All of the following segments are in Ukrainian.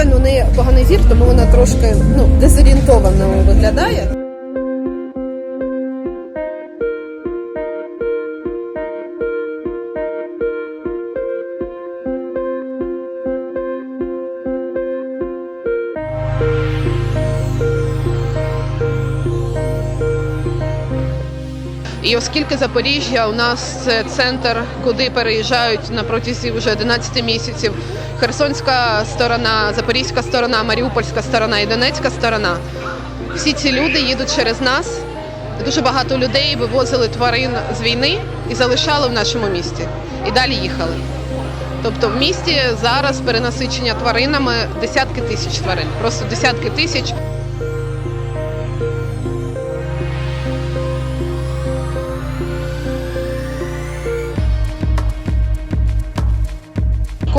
звичайно, у неї поганий зір, тому вона трошки ну, дезорієнтовано виглядає. І оскільки Запоріжжя у нас це центр, куди переїжджають на протязі вже 11 місяців Херсонська сторона, Запорізька сторона, Маріупольська сторона і Донецька сторона. Всі ці люди їдуть через нас. Дуже багато людей вивозили тварин з війни і залишали в нашому місті. І далі їхали. Тобто в місті зараз перенасичення тваринами десятки тисяч тварин, просто десятки тисяч.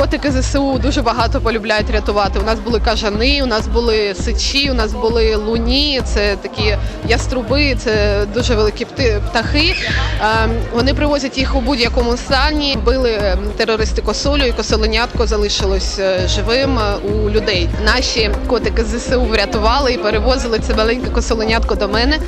Котики ЗСУ дуже багато полюбляють рятувати. У нас були кажани, у нас були сичі, у нас були луні. Це такі яструби, це дуже великі птахи. Ем, Вони привозять їх у будь-якому стані. Били ем, терористи косулю, і косоленятко залишилось е, живим е, у людей. Наші котики ЗСУ врятували і перевозили це маленьке косоленятко до мене.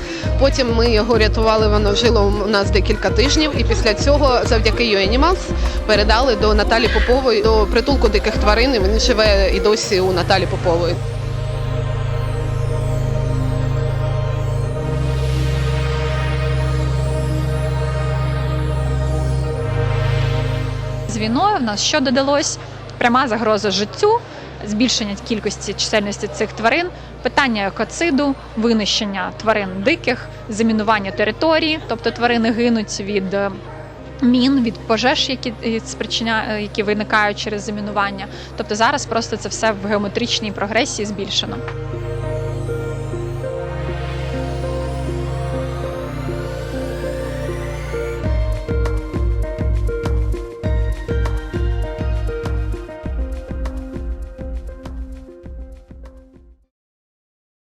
Потім ми його рятували. Воно жило у нас декілька тижнів, і після цього, завдяки YouAnimals, передали до Наталі Попової до притулку диких тварин. і Він живе і досі у Наталі Попової. З війною в нас що додалось? Пряма загроза життю, збільшення кількості чисельності цих тварин, питання екоциду, винищення тварин диких, замінування території, тобто тварини гинуть від. Мін від пожеж, які е, спричиня, е, які виникають через замінування. Тобто зараз просто це все в геометричній прогресії збільшено.